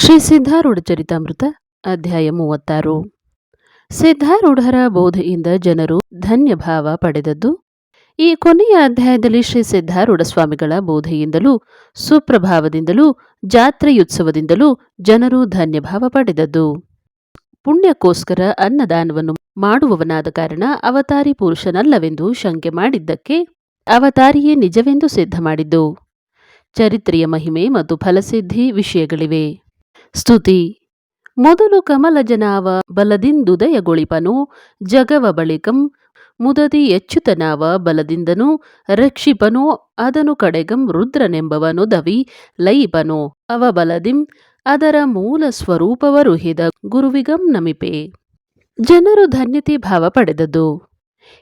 ಶ್ರೀ ಸಿದ್ಧಾರೂಢ ಚರಿತಾಮೃತ, ಅಧ್ಯಾಯ ಮೂವತ್ತಾರು. ಸಿದ್ಧಾರೂಢರ ಬೋಧೆಯಿಂದ ಜನರು ಧನ್ಯಭಾವ ಪಡೆದದ್ದು. ಈ ಕೊನೆಯ ಅಧ್ಯಾಯದಲ್ಲಿ ಶ್ರೀ ಸಿದ್ಧಾರೂಢ ಸ್ವಾಮಿಗಳ ಬೋಧೆಯಿಂದಲೂ, ಸುಪ್ರಭಾವದಿಂದಲೂ, ಜಾತ್ರೆಯುತ್ಸವದಿಂದಲೂ ಜನರು ಧನ್ಯಭಾವ ಪಡೆದದ್ದು. ಪುಣ್ಯಕ್ಕೋಸ್ಕರ ಅನ್ನದಾನವನ್ನು ಮಾಡುವವನಾದ ಕಾರಣ ಅವತಾರಿ ಪುರುಷನಲ್ಲವೆಂದು ಶಂಕೆ ಮಾಡಿದ್ದಕ್ಕೆ ಅವತಾರಿಯೇ ನಿಜವೆಂದು ಸಿದ್ಧ ಮಾಡಿದ್ದು ಚರಿತ್ರೆಯ ಮಹಿಮೆ ಮತ್ತು ಫಲಸಿದ್ಧಿ ವಿಷಯಗಳಿವೆ. ಸ್ತುತಿ. ಮೊದಲು ಕಮಲಜನಾವ ಬಲದಿಂದುದಯಗೊಳಿಪನು ಜಗವ ಬಳಿಕಂ ಮುದದಿ ಎಚ್ಚುತನಾವ ಬಲದಿಂದನು, ರಕ್ಷಿಪನೋ, ಅದನು ಕಡೆಗಂ ರುದ್ರನೆಂಬವನೊದವಿ ಲೈಪನೋ ಅವ ಬಲದಿಂ ಅದರ ಮೂಲ ಸ್ವರೂಪವರುಹಿದ ಗುರುವಿಗಂ ನಮಿಪೆ. ಜನರು ಧನ್ಯತೆ ಭಾವ ಪಡೆದದ್ದು.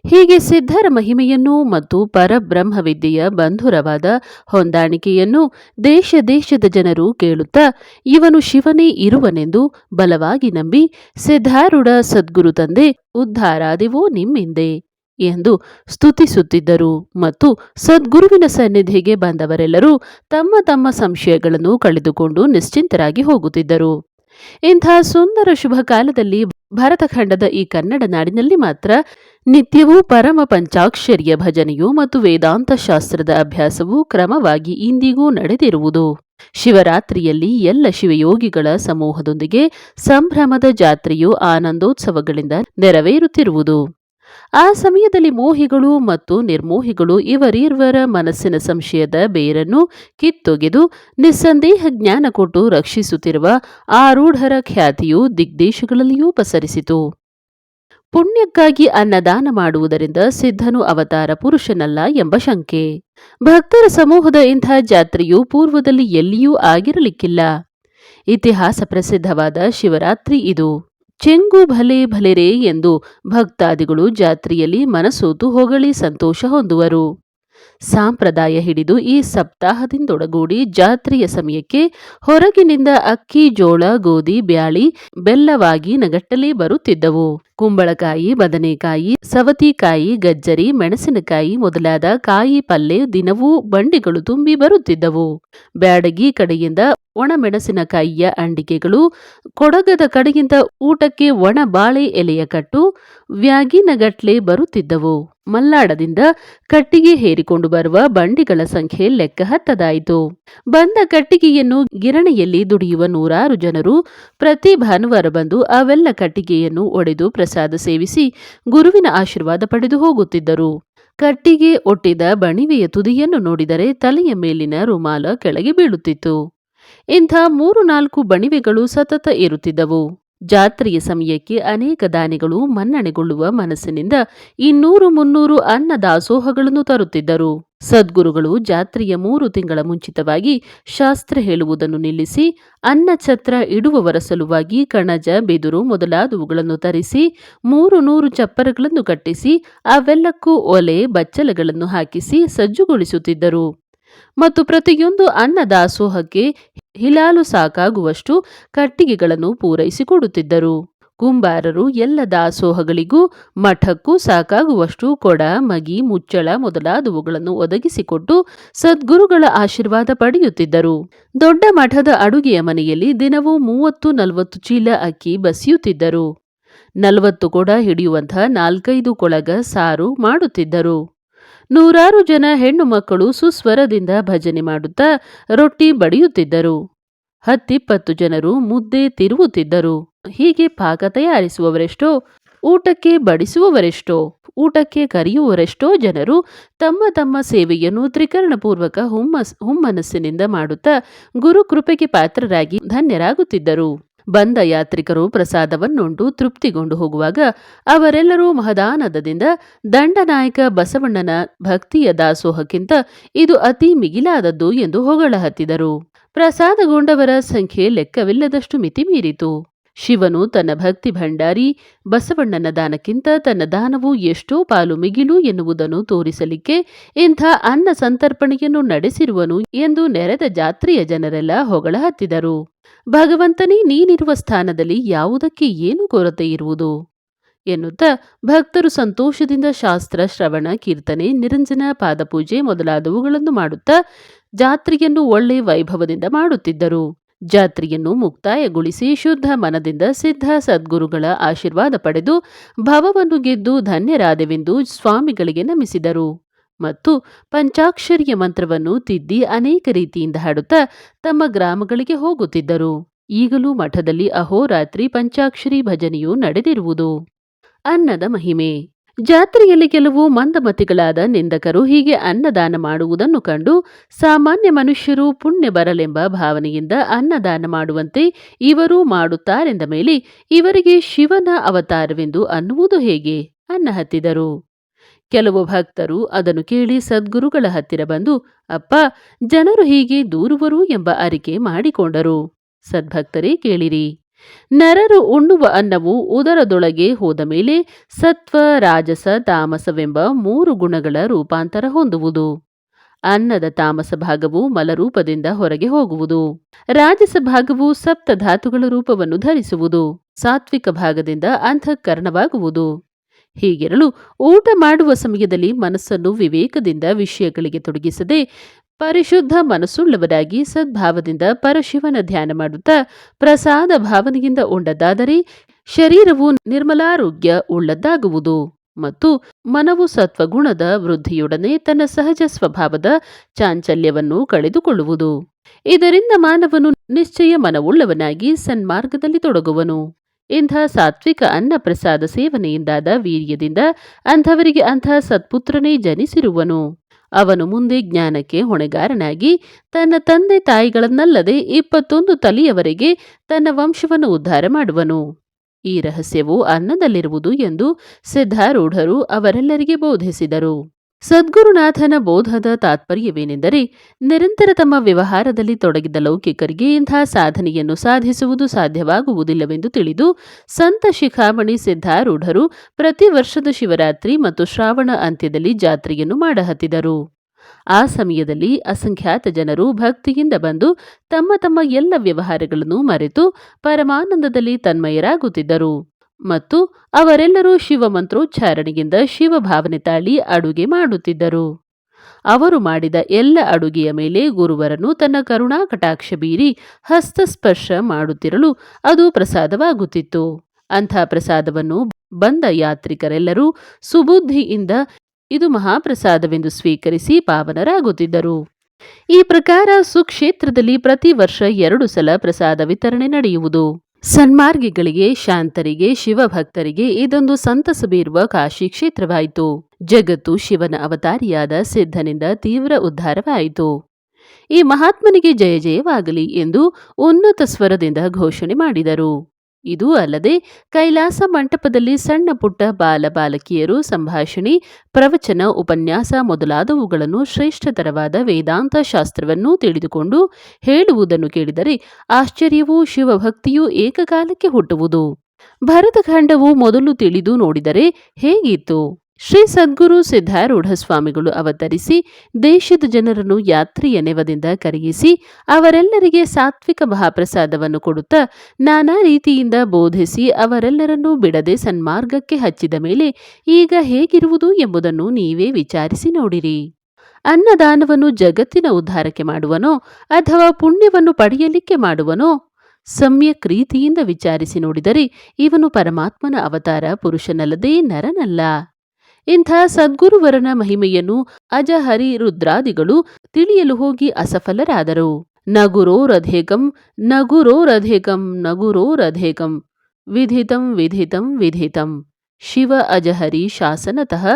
ಹೀಗೆ ಸಿದ್ಧರ ಮಹಿಮೆಯನ್ನು ಮತ್ತು ಪರಬ್ರಹ್ಮವಿದ್ಯೆಯ ಬಂಧುರವಾದ ಹೊಂದಾಣಿಕೆಯನ್ನು ದೇಶ ದೇಶದ ಜನರು ಕೇಳುತ್ತಾ ಇವನು ಶಿವನೇ ಇರುವನೆಂದು ಬಲವಾಗಿ ನಂಬಿ ಸಿದ್ಧಾರೂಢ ಸದ್ಗುರು ತಂದೆ ಉದ್ಧಾರಾದಿವೋ ನಿಮ್ಮಿಂದೆ ಎಂದು ಸ್ತುತಿಸುತ್ತಿದ್ದರು. ಮತ್ತು ಸದ್ಗುರುವಿನ ಸನ್ನಿಧಿಗೆ ಬಂದವರೆಲ್ಲರೂ ತಮ್ಮ ತಮ್ಮ ಸಂಶಯಗಳನ್ನು ಕಳೆದುಕೊಂಡು ನಿಶ್ಚಿಂತರಾಗಿ ಹೋಗುತ್ತಿದ್ದರು. ಇಂಥ ಸುಂದರ ಶುಭ ಕಾಲದಲ್ಲಿ ಭರತಖಂಡದ ಈ ಕನ್ನಡ ನಾಡಿನಲ್ಲಿ ಮಾತ್ರ ನಿತ್ಯವೂ ಪರಮ ಪಂಚಾಕ್ಷರಿಯ ಭಜನೆಯು ಮತ್ತು ವೇದಾಂತ ಶಾಸ್ತ್ರದ ಅಭ್ಯಾಸವು ಕ್ರಮವಾಗಿ ಇಂದಿಗೂ ನಡೆದಿರುವುದು. ಶಿವರಾತ್ರಿಯಲ್ಲಿ ಎಲ್ಲ ಶಿವಯೋಗಿಗಳ ಸಮೂಹದೊಂದಿಗೆ ಸಂಭ್ರಮದ ಜಾತ್ರೆಯು ಆನಂದೋತ್ಸವಗಳಿಂದ ನೆರವೇರುತ್ತಿರುವುದು. ಆ ಸಮಯದಲ್ಲಿ ಮೋಹಿಗಳು ಮತ್ತು ನಿರ್ಮೋಹಿಗಳು ಇವರೀರ್ವರ ಮನಸ್ಸಿನ ಸಂಶಯದ ಬೇರನ್ನು ಕಿತ್ತೊಗೆದು ನಿಸ್ಸಂದೇಹ ಜ್ಞಾನ ಕೊಟ್ಟು ರಕ್ಷಿಸುತ್ತಿರುವ ಆರೂಢರ ಖ್ಯಾತಿಯು ದಿಗ್ದೇಶಗಳಲ್ಲಿಯೂ ಪಸರಿಸಿತು. ಪುಣ್ಯಕ್ಕಾಗಿ ಅನ್ನದಾನ ಮಾಡುವುದರಿಂದ ಸಿದ್ಧನು ಅವತಾರ ಪುರುಷನಲ್ಲ ಎಂಬ ಶಂಕೆ. ಭಕ್ತರ ಸಮೂಹದ ಇಂಥ ಜಾತ್ರೆಯು ಪೂರ್ವದಲ್ಲಿ ಎಲ್ಲಿಯೂ ಆಗಿರಲಿಕ್ಕಿಲ್ಲ. ಇತಿಹಾಸ ಪ್ರಸಿದ್ಧವಾದ ಶಿವರಾತ್ರಿ ಇದು. ಚೆಂಗು ಭಲೆ ಭಲೆರೆ ಎಂದು ಭಕ್ತಾದಿಗಳು ಜಾತ್ರೆಯಲ್ಲಿ ಮನಸೋತು ಹೊಗಳಿ ಸಂತೋಷ ಹೊಂದುವರು. ಸಾಂಪ್ರದಾಯ ಹಿಡಿದು ಈ ಸಪ್ತಾಹದಿಂದೊಡಗೂಡಿ ಜಾತ್ರೆಯ ಸಮಯಕ್ಕೆ ಹೊರಗಿನಿಂದ ಅಕ್ಕಿ, ಜೋಳ, ಗೋಧಿ, ಬ್ಯಾಳಿ ಬೆಲ್ಲವಾಗಿ ನಗಟ್ಟಲೇ ಬರುತ್ತಿದ್ದವು. ಕುಂಬಳಕಾಯಿ, ಬದನೆಕಾಯಿ, ಸವತಿಕಾಯಿ, ಗಜ್ಜರಿ, ಮೆಣಸಿನಕಾಯಿ ಮೊದಲಾದ ಕಾಯಿ ಪಲ್ಲೆ ದಿನವೂ ಬಂಡಿಗಳು ತುಂಬಿ ಬರುತ್ತಿದ್ದವು. ಬ್ಯಾಡಗಿ ಕಡೆಯಿಂದ ಒಣಮೆಣಸಿನಕಾಯಿಯ ಅಂಡಿಕೆಗಳು, ಕೊಡಗದ ಕಡೆಯಿಂದ ಊಟಕ್ಕೆ ಒಣ ಬಾಳೆ ಎಲೆಯ ಕಟ್ಟು ವ್ಯಾಗಿನಗಟ್ಲೆ ಬರುತ್ತಿದ್ದವು. ಮಲ್ಲಾಡದಿಂದ ಕಟ್ಟಿಗೆ ಹೇರಿಕೊಂಡು ಬರುವ ಬಂಡಿಗಳ ಸಂಖ್ಯೆ ಲೆಕ್ಕ ಹತ್ತದಾಯಿತು. ಬಂದ ಕಟ್ಟಿಗೆಯನ್ನು ಗಿರಣಿಯಲ್ಲಿ ದುಡಿಯುವ ನೂರಾರು ಜನರು ಪ್ರತಿ ಭಾನುವಾರ ಬಂದು ಅವೆಲ್ಲ ಕಟ್ಟಿಗೆಯನ್ನು ಒಡೆದು ಪ್ರಸಾದ ಸೇವಿಸಿ ಗುರುವಿನ ಆಶೀರ್ವಾದ ಪಡೆದು ಹೋಗುತ್ತಿದ್ದರು. ಕಟ್ಟಿಗೆ ಒಟ್ಟಿದ ಬಣಿವೆಯ ತುದಿಯನ್ನು ನೋಡಿದರೆ ತಲೆಯ ಮೇಲಿನ ರುಮಾಲ ಕೆಳಗೆ ಬೀಳುತ್ತಿತ್ತು. ಇಂಥ ಮೂರು ನಾಲ್ಕು ಬಣಿವೆಗಳು ಸತತ ಇರುತ್ತಿದ್ದವು ಜಾತ್ರೆಯ ಸಮಯಕ್ಕೆ ಅನೇಕ ದಾನಿಗಳು ಮನ್ನಣೆಗೊಳ್ಳುವ ಮನಸ್ಸಿನಿಂದ ಇನ್ನೂರು ಮುನ್ನೂರು ಅನ್ನ ದಾಸೋಹಗಳನ್ನು ತರುತ್ತಿದ್ದರು. ಸದ್ಗುರುಗಳು ಜಾತ್ರೆಯ ಮೂರು ತಿಂಗಳ ಮುಂಚಿತವಾಗಿ ಶಾಸ್ತ್ರ ಹೇಳುವುದನ್ನು ನಿಲ್ಲಿಸಿ, ಅನ್ನ ಛತ್ರ ಇಡುವವರ ಸಲುವಾಗಿ ಕಣಜ, ಬೆದುರು ಮೊದಲಾದವುಗಳನ್ನು ತರಿಸಿ, ಮೂರು ನೂರು ಚಪ್ಪರಗಳನ್ನು ಕಟ್ಟಿಸಿ, ಅವೆಲ್ಲಕ್ಕೂ ಒಲೆ, ಬಚ್ಚಲಗಳನ್ನು ಹಾಕಿಸಿ ಸಜ್ಜುಗೊಳಿಸುತ್ತಿದ್ದರು. ಮತ್ತು ಪ್ರತಿಯೊಂದು ಅನ್ನದಾಸೋಹಕ್ಕೆ ಹಿಲಾಲು ಸಾಕಾಗುವಷ್ಟು ಕಟ್ಟಿಗೆಗಳನ್ನು ಪೂರೈಸಿಕೊಡುತ್ತಿದ್ದರು. ಕುಂಬಾರರು ಎಲ್ಲ ದಾಸೋಹಗಳಿಗೂ ಮಠಕ್ಕೂ ಸಾಕಾಗುವಷ್ಟು ಕೊಡ, ಮಗಿ, ಮುಚ್ಚಳ ಮೊದಲಾದವುಗಳನ್ನು ಒದಗಿಸಿಕೊಟ್ಟು ಸದ್ಗುರುಗಳ ಆಶೀರ್ವಾದ ಪಡೆಯುತ್ತಿದ್ದರು. ದೊಡ್ಡ ಮಠದ ಅಡುಗೆಯ ಮನೆಯಲ್ಲಿ ದಿನವೂ ಮೂವತ್ತು ನಲವತ್ತು ಚೀಲ ಅಕ್ಕಿ ಬಸಿಯುತ್ತಿದ್ದರು. ನಲವತ್ತು ಕೊಡ ಹಿಡಿಯುವಂಥ ನಾಲ್ಕೈದು ಕೊಳಗ ಸಾರು ಮಾಡುತ್ತಿದ್ದರು. ನೂರಾರು ಜನ ಹೆಣ್ಣು ಮಕ್ಕಳು ಸುಸ್ವರದಿಂದ ಭಜನೆ ಮಾಡುತ್ತಾ ರೊಟ್ಟಿ ಬಡಿಯುತ್ತಿದ್ದರು. ಹತ್ತಿಪ್ಪತ್ತು ಜನರು ಮುದ್ದೆ ತಿರುವುತ್ತಿದ್ದರು. ಹೀಗೆ ಪಾಕ ತಯಾರಿಸುವವರೆಷ್ಟೋ, ಊಟಕ್ಕೆ ಬಡಿಸುವವರೆಷ್ಟೋ, ಊಟಕ್ಕೆ ಕರೆಯುವರೆಷ್ಟೋ ಜನರು ತಮ್ಮ ತಮ್ಮ ಸೇವೆಯನ್ನು ತ್ರಿಕರಣಪೂರ್ವಕ ಹುಮ್ಮಸ್, ಹುಮ್ಮನಸ್ಸಿನಿಂದ ಮಾಡುತ್ತಾ ಗುರುಕೃಪೆಗೆ ಪಾತ್ರರಾಗಿ ಧನ್ಯರಾಗುತ್ತಿದ್ದರು. ಬಂದ ಯಾತ್ರಿಕರು ಪ್ರಸಾದವನ್ನುಂಡು ತೃಪ್ತಿಗೊಂಡು ಹೋಗುವಾಗ ಅವರೆಲ್ಲರೂ ಮಹದಾನದದಿಂದ ದಂಡನಾಯಕ ಬಸವಣ್ಣನ ಭಕ್ತಿಯ ದಾಸೋಹಕ್ಕಿಂತ ಇದು ಅತಿ ಮಿಗಿಲಾದದ್ದು ಎಂದು ಹೊಗಳ ಹತ್ತಿದರು ಪ್ರಸಾದಗೊಂಡವರ ಸಂಖ್ಯೆ ಲೆಕ್ಕವಿಲ್ಲದಷ್ಟು ಮಿತಿ ಮೀರಿತು. ಶಿವನು ತನ್ನ ಭಕ್ತಿ ಭಂಡಾರಿ ಬಸವಣ್ಣನ ದಾನಕ್ಕಿಂತ ತನ್ನ ದಾನವು ಎಷ್ಟೋ ಪಾಲು ಮಿಗಿಲು ಎನ್ನುವುದನ್ನು ತೋರಿಸಲಿಕ್ಕೆ ಇಂಥ ಅನ್ನ ಸಂತರ್ಪಣೆಯನ್ನು ನಡೆಸಿರುವನು ಎಂದು ನೆರೆದ ಜಾತ್ರೆಯ ಜನರೆಲ್ಲ ಹೊಗಳ ಹತ್ತಿದರು ಭಗವಂತನೇ ನೀನಿರುವ ಸ್ಥಾನದಲ್ಲಿ ಯಾವುದಕ್ಕೆ ಏನು ಕೊರತೆ ಇರುವುದು? ಎನ್ನುತ್ತಾ ಭಕ್ತರು ಸಂತೋಷದಿಂದ ಶಾಸ್ತ್ರ, ಶ್ರವಣ, ಕೀರ್ತನೆ, ನಿರಂಜನ, ಪಾದಪೂಜೆ ಮೊದಲಾದವುಗಳನ್ನು ಮಾಡುತ್ತಾ ಜಾತ್ರೆಯನ್ನು ಒಳ್ಳೆ ವೈಭವದಿಂದ ಮಾಡುತ್ತಿದ್ದರು. ಜಾತ್ರೆಯನ್ನು ಮುಕ್ತಾಯಗೊಳಿಸಿ ಶುದ್ಧ ಮನದಿಂದ ಸಿದ್ಧ ಸದ್ಗುರುಗಳ ಆಶೀರ್ವಾದ ಪಡೆದು ಭವವನ್ನು ಗೆದ್ದು ಧನ್ಯರಾದೆವೆಂದು ಸ್ವಾಮಿಗಳಿಗೆ ನಮಿಸಿದರು. ಮತ್ತು ಪಂಚಾಕ್ಷರಿಯ ಮಂತ್ರವನ್ನು ತಿದ್ದಿ ಅನೇಕ ರೀತಿಯಿಂದ ಹಾಡುತ್ತಾ ತಮ್ಮ ಗ್ರಾಮಗಳಿಗೆ ಹೋಗುತ್ತಿದ್ದರು. ಈಗಲೂ ಮಠದಲ್ಲಿ ಅಹೋರಾತ್ರಿ ಪಂಚಾಕ್ಷರಿ ಭಜನೆಯು ನಡೆದಿರುವುದು. ಅನ್ನದ ಮಹಿಮೆ. ಜಾತ್ರೆಯಲ್ಲಿ ಕೆಲವು ಮಂದಮತಿಗಳಾದ ನಿಂದಕರು ಹೀಗೆ ಅನ್ನದಾನ ಮಾಡುವುದನ್ನು ಕಂಡು ಸಾಮಾನ್ಯ ಮನುಷ್ಯರು ಪುಣ್ಯ ಬರಲೆಂಬ ಭಾವನೆಯಿಂದ ಅನ್ನದಾನ ಮಾಡುವಂತೆ ಇವರು ಮಾಡುತ್ತಾರೆಂದ ಮೇಲೆ ಇವರಿಗೆ ಶಿವನ ಅವತಾರವೆಂದು ಅನ್ನುವುದು ಹೇಗೆ? ಅನ್ನ ಹತ್ತಿದರು. ಕೆಲವು ಭಕ್ತರು ಅದನ್ನು ಕೇಳಿ ಸದ್ಗುರುಗಳ ಹತ್ತಿರ ಬಂದು, ಅಪ್ಪ, ಜನರು ಹೀಗೆ ದೂರುವರು ಎಂಬ ಅರಿಕೆ ಮಾಡಿಕೊಂಡರು. ಸದ್ಭಕ್ತರೇ ಕೇಳಿರಿ. ನರರು ಉಣ್ಣುವ ಅನ್ನವು ಉದರದೊಳಗೆ ಹೋದ ಮೇಲೆ ಸತ್ವ, ರಾಜಸ, ತಾಮಸವೆಂಬ ಮೂರು ಗುಣಗಳ ರೂಪಾಂತರ ಹೊಂದುವುದು. ಅನ್ನದ ತಾಮಸ ಭಾಗವು ಮಲರೂಪದಿಂದ ಹೊರಗೆ ಹೋಗುವುದು. ರಾಜಸ ಭಾಗವು ಸಪ್ತ ಧಾತುಗಳ ರೂಪವನ್ನು ಧರಿಸುವುದು. ಸಾತ್ವಿಕ ಭಾಗದಿಂದ ಅಂತಃಕರಣವಾಗುವುದು ಹೀಗಿರಲು ಊಟ ಮಾಡುವ ಸಮಯದಲ್ಲಿ ಮನಸ್ಸನ್ನು ವಿವೇಕದಿಂದ ವಿಷಯಗಳಿಗೆ ತೊಡಗಿಸದೆ ಪರಿಶುದ್ಧ ಮನಸ್ಸುಳ್ಳವರಾಗಿ ಸದ್ಭಾವದಿಂದ ಪರಶಿವನ ಧ್ಯಾನ ಮಾಡುತ್ತಾ ಪ್ರಸಾದ ಭಾವನೆಯಿಂದ ಉಂಡದ್ದಾದರೆ ಶರೀರವು ನಿರ್ಮಲಾರೋಗ್ಯ ಉಳ್ಳದ್ದಾಗುವುದು ಮತ್ತು ಮನವು ಸತ್ವಗುಣದ ವೃದ್ಧಿಯೊಡನೆ ತನ್ನ ಸಹಜ ಸ್ವಭಾವದ ಚಾಂಚಲ್ಯವನ್ನು ಕಳೆದುಕೊಳ್ಳುವುದು. ಇದರಿಂದ ಮಾನವನು ನಿಶ್ಚಯ ಮನವುಳ್ಳವನಾಗಿ ಸನ್ಮಾರ್ಗದಲ್ಲಿ ತೊಡಗುವನು. ಇಂಥ ಸಾತ್ವಿಕ ಅನ್ನ ಪ್ರಸಾದ ಸೇವನೆಯಿಂದಾದ ವೀರ್ಯದಿಂದ ಅಂಥವರಿಗೆ ಅಂಥ ಸತ್ಪುತ್ರನೇ ಜನಿಸಿರುವನು. ಅವನು ಮುಂದೆ ಜ್ಞಾನಕ್ಕೆ ಹೊಣೆಗಾರನಾಗಿ ತನ್ನ ತಂದೆ ತಾಯಿಗಳನ್ನಲ್ಲದೆ ಇಪ್ಪತ್ತೊಂದು ತಲೆಯವರೆಗೆ ತನ್ನ ವಂಶವನ್ನು ಉದ್ಧಾರ ಮಾಡುವನು. ಈ ರಹಸ್ಯವು ಅನ್ನದಲ್ಲಿರುವುದು ಎಂದು ಸಿದ್ಧಾರೂಢರು ಅವರೆಲ್ಲರಿಗೆ ಬೋಧಿಸಿದರು. ಸದ್ಗುರುನಾಥನ ಬೋಧದ ತಾತ್ಪರ್ಯವೇನೆಂದರೆ ನಿರಂತರ ತಮ್ಮ ವ್ಯವಹಾರದಲ್ಲಿ ತೊಡಗಿದ ಲೌಕಿಕರಿಗೆ ಇಂಥ ಸಾಧನೆಯನ್ನು ಸಾಧಿಸುವುದು ಸಾಧ್ಯವಾಗುವುದಿಲ್ಲವೆಂದು ತಿಳಿದು ಸಂತ ಶಿಖಾಮಣಿ ಸಿದ್ಧಾರೂಢರು ಪ್ರತಿ ವರ್ಷದ ಶಿವರಾತ್ರಿ ಮತ್ತು ಶ್ರಾವಣ ಅಂತ್ಯದಲ್ಲಿ ಜಾತ್ರೆಯನ್ನು ಮಾಡಹತ್ತಿದರು. ಆ ಸಮಯದಲ್ಲಿ ಅಸಂಖ್ಯಾತ ಜನರು ಭಕ್ತಿಯಿಂದ ಬಂದು ತಮ್ಮ ತಮ್ಮ ಎಲ್ಲ ವ್ಯವಹಾರಗಳನ್ನು ಮರೆತು ಪರಮಾನಂದದಲ್ಲಿ ತನ್ಮಯರಾಗುತ್ತಿದ್ದರು. ಮತ್ತು ಅವರೆಲ್ಲರೂ ಶಿವ ಶಿವಭಾವನೆ ಶಿವ ಭಾವನೆ ತಾಳಿ ಅಡುಗೆ ಮಾಡುತ್ತಿದ್ದರು. ಅವರು ಮಾಡಿದ ಎಲ್ಲ ಅಡುಗೆಯ ಮೇಲೆ ಗುರುವರನು ತನ್ನ ಕರುಣಾ ಕಟಾಕ್ಷ ಬೀರಿ ಹಸ್ತಸ್ಪರ್ಶ ಮಾಡುತ್ತಿರಲು ಅದು ಪ್ರಸಾದವಾಗುತ್ತಿತ್ತು. ಅಂಥ ಪ್ರಸಾದವನ್ನು ಬಂದ ಯಾತ್ರಿಕರೆಲ್ಲರೂ ಸುಬುದ್ಧಿಯಿಂದ ಇದು ಮಹಾಪ್ರಸಾದವೆಂದು ಸ್ವೀಕರಿಸಿ ಪಾವನರಾಗುತ್ತಿದ್ದರು. ಈ ಪ್ರಕಾರ ಸುಕ್ಷೇತ್ರದಲ್ಲಿ ಪ್ರತಿ ವರ್ಷ ಎರಡು ಸಲ ಪ್ರಸಾದ ವಿತರಣೆ ನಡೆಯುವುದು. ಸನ್ಮಾರ್ಗಿಗಳಿಗೆ, ಶಾಂತರಿಗೆ, ಶಿವಭಕ್ತರಿಗೆ ಇದೊಂದು ಸಂತಸ ಬೀರುವ ಕಾಶಿ ಕ್ಷೇತ್ರವಾಯಿತು. ಜಗತ್ತು ಶಿವನ ಅವತಾರಿಯಾದ ಸಿದ್ಧನಿಂದ ತೀವ್ರ ಉದ್ಧಾರವಾಯಿತು. ಈ ಮಹಾತ್ಮನಿಗೆ ಜಯ ಜಯವಾಗಲಿ ಎಂದು ಉನ್ನತ ಸ್ವರದಿಂದ ಘೋಷಣೆ ಮಾಡಿದರು. ಇದೂ ಅಲ್ಲದೆ ಕೈಲಾಸ ಮಂಟಪದಲ್ಲಿ ಸಣ್ಣ ಪುಟ್ಟ ಬಾಲ ಬಾಲಕಿಯರು, ಸಂಭಾಷಣೆ, ಪ್ರವಚನ, ಉಪನ್ಯಾಸ ಮೊದಲಾದವುಗಳನ್ನು ಶ್ರೇಷ್ಠತರವಾದ ವೇದಾಂತ ಶಾಸ್ತ್ರವನ್ನು ತಿಳಿದುಕೊಂಡು ಹೇಳುವುದನ್ನು ಕೇಳಿದರೆ ಆಶ್ಚರ್ಯವೂ ಶಿವಭಕ್ತಿಯೂ ಏಕಕಾಲಕ್ಕೆ ಹುಟ್ಟುವುದು. ಭರತಖಂಡವು ಮೊದಲು ತಿಳಿದು ನೋಡಿದರೆ ಹೇಗಿತ್ತು ಶ್ರೀ ಸದ್ಗುರು ಸಿದ್ಧಾರೂಢ ಸ್ವಾಮಿಗಳು ಅವತರಿಸಿ ದೇಶದ ಜನರನ್ನು ಯಾತ್ರೆಯ ನೆವದಿಂದ ಕರೆಯಿಸಿ ಅವರೆಲ್ಲರಿಗೆ ಸಾತ್ವಿಕ ಮಹಾಪ್ರಸಾದವನ್ನು ಕೊಡುತ್ತಾ ನಾನಾ ರೀತಿಯಿಂದ ಬೋಧಿಸಿ ಅವರೆಲ್ಲರನ್ನೂ ಬಿಡದೆ ಸನ್ಮಾರ್ಗಕ್ಕೆ ಹಚ್ಚಿದ ಮೇಲೆ ಈಗ ಹೇಗಿರುವುದು ಎಂಬುದನ್ನು ನೀವೇ ವಿಚಾರಿಸಿ ನೋಡಿರಿ. ಅನ್ನದಾನವನ್ನು ಜಗತ್ತಿನ ಉದ್ಧಾರಕ್ಕೆ ಮಾಡುವನೋ ಅಥವಾ ಪುಣ್ಯವನ್ನು ಪಡೆಯಲಿಕ್ಕೆ ಮಾಡುವನೋ ಸಮ್ಯಕ್ ರೀತಿಯಿಂದ ವಿಚಾರಿಸಿ ನೋಡಿದರೆ ಇವನು ಪರಮಾತ್ಮನ ಅವತಾರ ಪುರುಷನಲ್ಲದೇ ನರನಲ್ಲ. ಇಂಥ ಸದ್ಗುರುವರನ ಮಹಿಮೆಯನ್ನು ಅಜಹರಿ ರುದ್ರಾದಿಗಳು ತಿಳಿಯಲು ಹೋಗಿ ಅಸಫಲರಾದರು. ನಗುರೋರಧೇಕಂ ನಗುರೋ ರಧೇಗಂ ವಿಧಿತಂ ವಿಧಿತಂ ವಿಧಿತಂ. ಶಿವ ಅಜಹರಿ ಶಾಸನತಃ,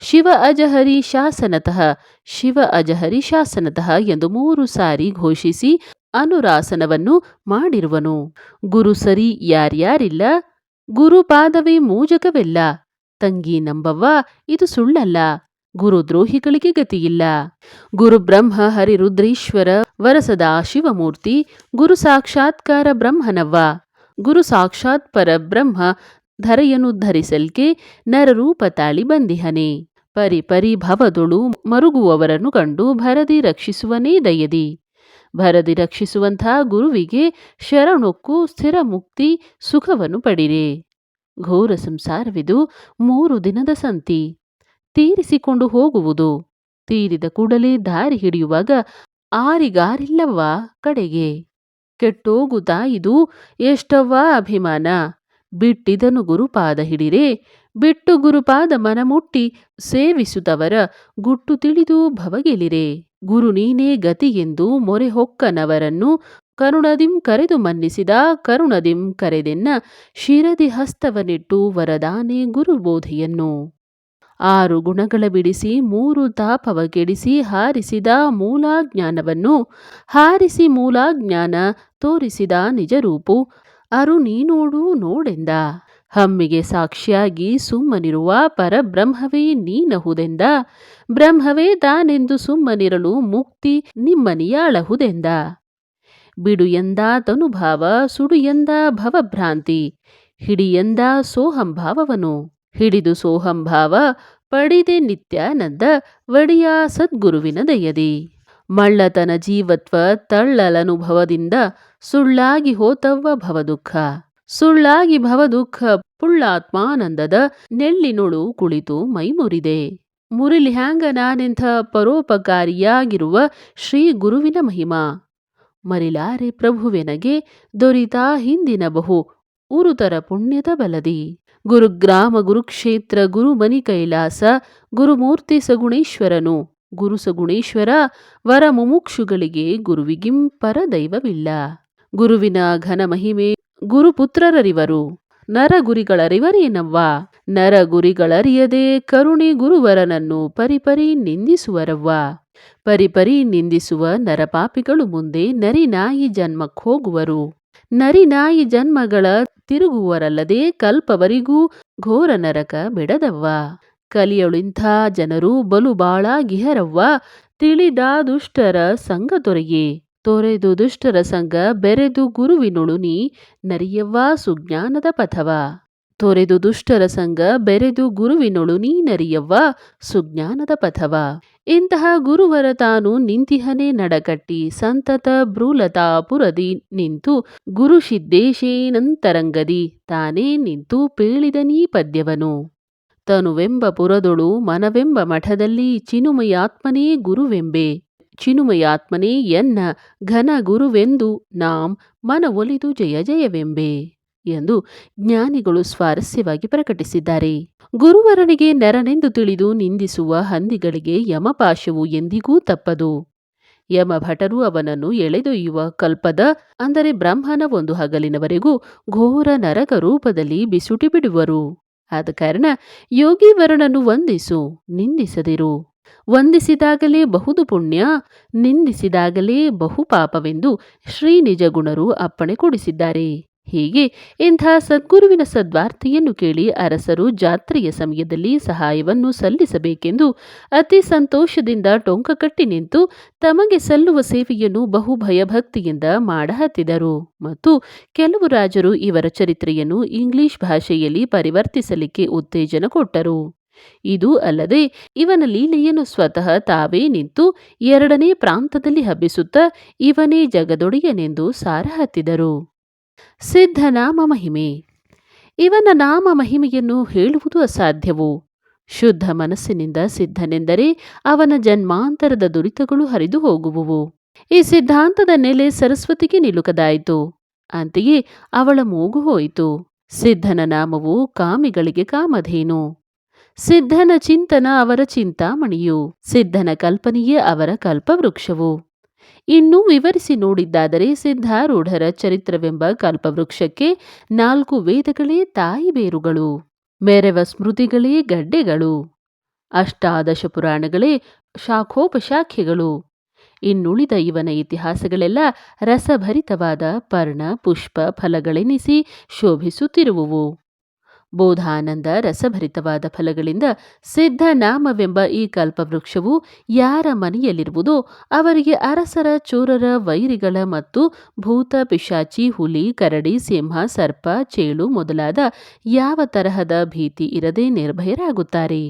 ಶಿವ ಅಜಹರಿ ಶಾಸನತಃ, ಶಿವ ಅಜಹರಿ ಶಾಸನತಃ ಎಂದು ಮೂರು ಸಾರಿ ಘೋಷಿಸಿ ಅನುರಾಸನವನ್ನು ಮಾಡಿರುವನು. ಗುರು ಸರಿ ಯಾರ್ಯಾರಿಲ್ಲ ಗುರುಪಾದವೇ ಮೂಜಕವೆಲ್ಲ. ತಂಗಿ ನಂಬವ್ವ, ಇದು ಸುಳ್ಳಲ್ಲ. ಗುರುದ್ರೋಹಿಗಳಿಗೆ ಗತಿಯಿಲ್ಲ. ಗುರು ಬ್ರಹ್ಮ ಹರಿರುದ್ರೇಶ್ವರ ವರಸದ ಶಿವಮೂರ್ತಿ, ಗುರು ಸಾಕ್ಷಾತ್ಕಾರ ಬ್ರಹ್ಮನವ್ವ. ಗುರು ಸಾಕ್ಷಾತ್ ಪರಬ್ರಹ್ಮ ಧರೆಯನ್ನು ಧರಿಸಲ್ಕೆ ನರರೂಪ ತಾಳಿ ಬಂದಿಹನೆ. ಪರಿ ಪರಿ ಭವದೊಳು ಮರುಗುವವರನ್ನು ಕಂಡು ಭರದಿ ರಕ್ಷಿಸುವನೇ ದಯದಿ. ಭರದಿ ರಕ್ಷಿಸುವಂಥ ಗುರುವಿಗೆ ಶರಣೊಕ್ಕು ಸ್ಥಿರ ಮುಕ್ತಿ ಸುಖವನ್ನು ಪಡಿರೆ. ಘೋರ ಸಂಸಾರವಿದು ಮೂರು ದಿನದ ಸಂತಿ. ತೀರಿಸಿಕೊಂಡು ಹೋಗುವುದು. ತೀರಿದ ಕೂಡಲೇ ದಾರಿ ಹಿಡಿಯುವಾಗ ಆರಿಗಾರಿಲ್ಲವ್ವ ಕಡೆಗೆ. ಕೆಟ್ಟೋಗು ತಾಯಿದು ಎಷ್ಟವ್ವ ಅಭಿಮಾನ. ಬಿಟ್ಟಿದನು ಗುರುಪಾದ ಹಿಡಿರೆ, ಬಿಟ್ಟು ಗುರುಪಾದ ಮನಮುಟ್ಟಿ ಸೇವಿಸುತ್ತವರ ಗುಟ್ಟು ತಿಳಿದು ಭವಗೆಲಿರೆ. ಗುರು ನೀನೇ ಗತಿಯೆಂದು ಮೊರೆ ಹೊಕ್ಕನವರನ್ನು ಕರುಣದಿಂ ಕರೆದು ಮನ್ನಿಸಿದ ಕರುಣದಿಂ ಕರೆದೆನ್ನ ಶಿರದಿ ಹಸ್ತವನಿಟ್ಟು ವರದಾನೆ ಗುರುಬೋಧೆಯನ್ನು ಆರು ಗುಣಗಳ ಬಿಡಿಸಿ ಮೂರು ತಾಪವ ಕೆಡಿಸಿ ಹಾರಿಸಿದ ಮೂಲಾಜ್ಞಾನವನ್ನು ಹಾರಿಸಿ ಮೂಲಾಜ್ಞಾನ ತೋರಿಸಿದ ನಿಜರೂಪು, ಅರು ನೀನೋಡು ನೋಡೆಂದ. ಹಮ್ಮಿಗೆ ಸಾಕ್ಷಿಯಾಗಿ ಸುಮ್ಮನಿರುವ ಪರಬ್ರಹ್ಮವೇ ನೀನಹುದೆಂದ. ಬ್ರಹ್ಮವೇ ತಾನೆಂದು ಸುಮ್ಮನಿರಲು ಮುಕ್ತಿ ನಿಮ್ಮನಿಯಾಳಹುದೆಂದ. ಬಿಡು ಎಂದ ತನುಭಾವ, ಸುಡು ಎಂದ ಭವಭ್ರಾಂತಿ. ಹಿಡಿ ಎಂದ ಸೋಹಂಭಾವವನು. ಹಿಡಿದು ಸೋಹಂಭಾವ, ಪಡಿದೆ ನಿತ್ಯಾನಂದ ಒಡಿಯ ಸದ್ಗುರುವಿನ ದಯದಿ ಮಳ್ಳತನ ಜೀವತ್ವ ತಳ್ಳಲನುಭವದಿಂದ ಸುಳ್ಳಾಗಿ ಹೋತವ್ವ ಭವದುಃಖ. ಸುಳ್ಳಾಗಿ ಭವದುಃಖ ಪುಳ್ಳಾತ್ಮಾನಂದದ ನೆಳ್ಳಿನೊಳು ಕುಳಿತು ಮೈಮುರಿದೆ. ಮುರಿಲಿ ಹ್ಯಾಂಗ ನಾನೆಂಥ ಪರೋಪಕಾರಿಯಾಗಿರುವ ಶ್ರೀ ಗುರುವಿನ ಮಹಿಮಾ. ಮರಿಲಾರೆ ಪ್ರಭುವೆನಗೆ ದೊರಿತಾ ಹಿಂದಿನ ಬಹು ಉರುತರ ಪುಣ್ಯದ ಬಲದಿ. ಗುರುಗ್ರಾಮ ಗುರುಕ್ಷೇತ್ರ ಗುರುಮನಿ ಕೈಲಾಸ ಗುರುಮೂರ್ತಿ ಸಗುಣೇಶ್ವರನು. ಗುರು ಸಗುಣೇಶ್ವರ ವರ ಮುಮುಕ್ಷುಗಳಿಗೆ ಗುರುವಿಗಿಂಪರ ದೈವವಿಲ್ಲ ಗುರುವಿನ ಘನ ಮಹಿಮೆ ಗುರುಪುತ್ರರರಿವರು. ನರಗುರಿಗಳರಿವರೇನವ್ವ ನರಗುರಿಗಳರಿಯದೆ ಕರುಣೆ ಗುರುವರನನ್ನು ಪರಿಪರಿ ನಿಂದಿಸುವರವ್ವ? ಪರಿಪರಿ ನಿಂದಿಸುವ ನರಪಾಪಿಗಳು ಮುಂದೆ ನರಿನಾಯಿ ಜನ್ಮಕ್ಕೋಗುವರು ನರಿನಾಯಿ ಜನ್ಮಗಳ ತಿರುಗುವರಲ್ಲದೆ ಕಲ್ಪವರಿಗೂ ಘೋರ ನರಕ ಬಿಡದವ್ವ. ಕಲಿಯೊಳಿಂಥ ಜನರು ಬಲು ಬಾಳ ಗಿಹರವ್ವ. ತಿಳಿದ ದುಷ್ಟರ ಸಂಘ ತೊರೆಯೇ. ತೊರೆದು ದುಷ್ಟರ ಸಂಘ ಬೆರೆದು ಗುರುವಿನೊಳುನಿ ನರಿಯವ್ವ ಸುಜ್ಞಾನದ ಪಥವ. ತೊರೆದು ದುಷ್ಟರ ಸಂಘ ಬೆರೆದು ಗುರುವಿನೊಳುನಿ ನರಿಯವ್ವ ಸುಜ್ಞಾನದ ಪಥವ. ಇಂತಹ ಗುರುವರ ತಾನು ನಿಂತಿಹನೆ ನಡಕಟ್ಟಿ ಸಂತತ ಭ್ರೂಲತಾಪುರದಿ ನಿಂತು ಗುರು ಸಿದ್ದೇಶೇನಂತರಂಗದಿ ತಾನೇ ನಿಂತು ಪೇಳಿದನೀ ಪದ್ಯವನು. ತನುವೆಂಬ ಪುರದೊಳು ಮನವೆಂಬ ಮಠದಲ್ಲಿ ಚಿನುಮಯಾತ್ಮನೇ ಗುರುವೆಂಬೆ. ಚಿನುಮಯಾತ್ಮನೇ ಎನ್ನ ಘನ ಗುರುವೆಂದು ನಾಂ ಮನವೊಲಿದು ಜಯ ಜಯವೆಂಬೆ. ಎಂದು ಜ್ಞಾನಿಗಳು ಸ್ವಾರಸ್ಯವಾಗಿ ಪ್ರಕಟಿಸಿದ್ದಾರೆ. ಗುರುವರನಿಗೆ ನರನೆಂದು ತಿಳಿದು ನಿಂದಿಸುವ ಹಂದಿಗಳಿಗೆ ಯಮಪಾಶವು ಎಂದಿಗೂ ತಪ್ಪದು. ಯಮಭಟರು ಅವನನ್ನು ಎಳೆದೊಯ್ಯುವ ಕಲ್ಪದ, ಅಂದರೆ ಬ್ರಹ್ಮನ ಒಂದು ಹಗಲಿನವರೆಗೂ ಘೋರ ನರಕ ರೂಪದಲ್ಲಿ ಬಿಸುಟಿ ಬಿಡುವರು. ಆದ ಕಾರಣ ಯೋಗಿವರನನ್ನು ವಂದಿಸು, ನಿಂದಿಸದಿರು. ವಂದಿಸಿದಾಗಲೇ ಬಹುದು ಪುಣ್ಯ, ನಿಂದಿಸಿದಾಗಲೇ ಬಹುಪಾಪವೆಂದು ಶ್ರೀ ನಿಜಗುಣರು ಅಪ್ಪಣೆ ಕೊಡಿಸಿದ್ದಾರೆ. ಹೀಗೆ ಇಂಥ ಸದ್ಗುರುವಿನ ಸದ್ವಾರ್ತೆಯನ್ನು ಕೇಳಿ ಅರಸರು ಜಾತ್ರೆಯ ಸಮಯದಲ್ಲಿ ಸಹಾಯವನ್ನು ಸಲ್ಲಿಸಬೇಕೆಂದು ಅತಿ ಸಂತೋಷದಿಂದ ಟೊಂಕ ಕಟ್ಟಿ ನಿಂತು ತಮಗೆ ಸಲ್ಲುವ ಸೇವೆಯನ್ನು ಬಹು ಭಯಭಕ್ತಿಯಿಂದ ಮಾಡಹತ್ತಿದರು. ಮತ್ತು ಕೆಲವು ರಾಜರು ಇವರ ಚರಿತ್ರೆಯನ್ನು ಇಂಗ್ಲಿಷ್ ಭಾಷೆಯಲ್ಲಿ ಪರಿವರ್ತಿಸಲಿಕ್ಕೆ ಉತ್ತೇಜನ ಕೊಟ್ಟರು. ಇದು ಅಲ್ಲದೆ ಇವನ ಲೀಲೆಯನ್ನು ಸ್ವತಃ ತಾವೇ ನಿಂತು ಎರಡನೇ ಪ್ರಾಂತದಲ್ಲಿ ಹಬ್ಬಿಸುತ್ತಾ ಇವನೇ ಜಗದೊಡೆಯನೆಂದು ಸಾರ ಹತ್ತಿದರು ಸಿದ್ಧನಾಮ ಮಹಿಮೆ ಇವನ ನಾಮ ಮಹಿಮೆಯನ್ನು ಹೇಳುವುದು ಅಸಾಧ್ಯವು? ಶುದ್ಧ ಮನಸ್ಸಿನಿಂದ ಸಿದ್ಧನೆಂದರೆ ಅವನ ಜನ್ಮಾಂತರದ ದುರಿತಗಳು ಹರಿದು ಹೋಗುವುವು? ಈ ಸಿದ್ಧಾಂತದ ನೆಲೆ ಸರಸ್ವತಿಗೆ ನಿಲುಕದಾಯಿತು. ಅಂತೆಯೇ ಅವಳ ಮೂಗು ಹೋಯಿತು. ಸಿದ್ಧನ ನಾಮವು ಕಾಮಿಗಳಿಗೆ ಕಾಮಧೇನು. ಸಿದ್ಧನ ಚಿಂತನ ಅವರ ಚಿಂತಾಮಣಿಯು. ಸಿದ್ಧನ ಕಲ್ಪನೆಯೇ ಅವರ ಕಲ್ಪವೃಕ್ಷವು. ಇನ್ನೂ ವಿವರಿಸಿ ನೋಡಿದ್ದಾದರೆ ಸಿದ್ಧಾರೂಢರ ಚರಿತ್ರವೆಂಬ ಕಲ್ಪವೃಕ್ಷಕ್ಕೆ ನಾಲ್ಕು ವೇದಗಳೇ ತಾಯಿ ಬೇರುಗಳು, ಮೆರವ ಸ್ಮೃತಿಗಳೇ ಗಡ್ಡೆಗಳು, ಅಷ್ಟಾದಶ ಪುರಾಣಗಳೇ ಶಾಖೋಪಶಾಖೆಗಳು. ಇನ್ನುಳಿದ ಇವನ ಇತಿಹಾಸಗಳೆಲ್ಲ ರಸಭರಿತವಾದ ಪರ್ಣ, ಪುಷ್ಪ, ಫಲಗಳೆನಿಸಿ ಶೋಭಿಸುತ್ತಿರುವುವು. ಬೋಧಾನಂದ ರಸಭರಿತವಾದ ಫಲಗಳಿಂದ ಸಿದ್ಧನಾಮವೆಂಬ ಈ ಕಲ್ಪವೃಕ್ಷವು ಯಾರ ಮನೆಯಲ್ಲಿರುವುದೋ ಅವರಿಗೆ ಅರಸರ, ಚೋರರ, ವೈರಿಗಳ ಮತ್ತು ಭೂತ, ಪಿಶಾಚಿ, ಹುಲಿ, ಕರಡಿ, ಸಿಂಹ, ಸರ್ಪ, ಚೇಳು ಮೊದಲಾದ ಯಾವ ತರಹದ ಭೀತಿ ಇರದೆ ನಿರ್ಭಯರಾಗುತ್ತಾರೆ.